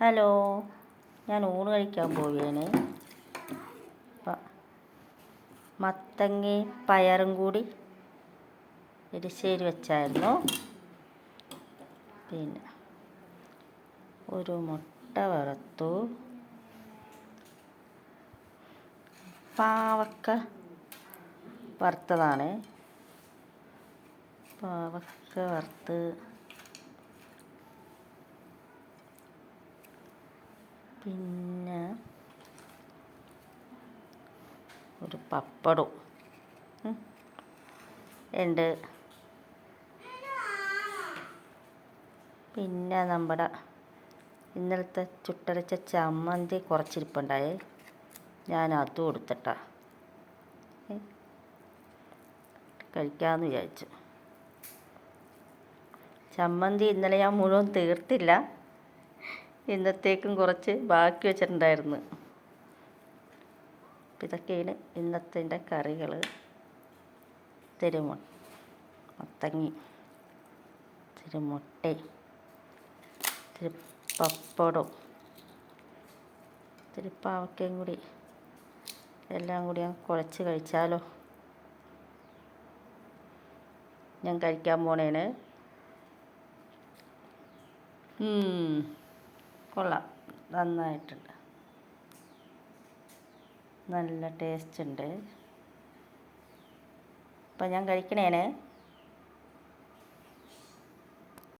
Hello ഞാൻ ഊണ് കഴിക്കാൻ പോവുകയാണ്. അപ്പം മത്തങ്ങയും പയറും കൂടി എരിശ്ശേരി വെച്ചായിരുന്നു. പിന്നെ ഒരു മുട്ട വറുത്തു. പാവക്ക വറുത്തതാണ്. പാവക്ക വറുത്ത് പിന്നെ ഒരു പപ്പടവും. ഉണ്ട് പിന്നെ നമ്മുടെ ഇന്നലത്തെ ചുട്ടരച്ച ചമ്മന്തി കുറച്ചിരിപ്പുണ്ടായി. ഞാൻ അതും എടുത്തിട്ടാ. കഴിക്കാമെന്ന് വിചാരിച്ചു. ചമ്മന്തി ഇന്നലെ ഞാൻ മുഴുവൻ തീർത്തില്ല. ഇന്നത്തേക്കും കുറച്ച് ബാക്കി വെച്ചിട്ടുണ്ടായിരുന്നു. ഇതൊക്കെയാണ് ഇന്നത്തെ കറികൾ. ഇത്തിരി മു മത്തങ്ങി ഇത്തിരി മുട്ടയും ഇത്തിരി പപ്പടവും ഇത്തിരി പാവക്കയും കൂടി. എല്ലാം കൂടി ഞാൻ കുഴച്ച് കഴിച്ചാലോ? ഞാൻ കഴിക്കാൻ പോണേന്. കൊള്ളാം. നന്നായിട്ടുണ്ട്. നല്ല ടേസ്റ്റ് ഉണ്ട്. അപ്പം ഞാൻ കഴിക്കണേനെ?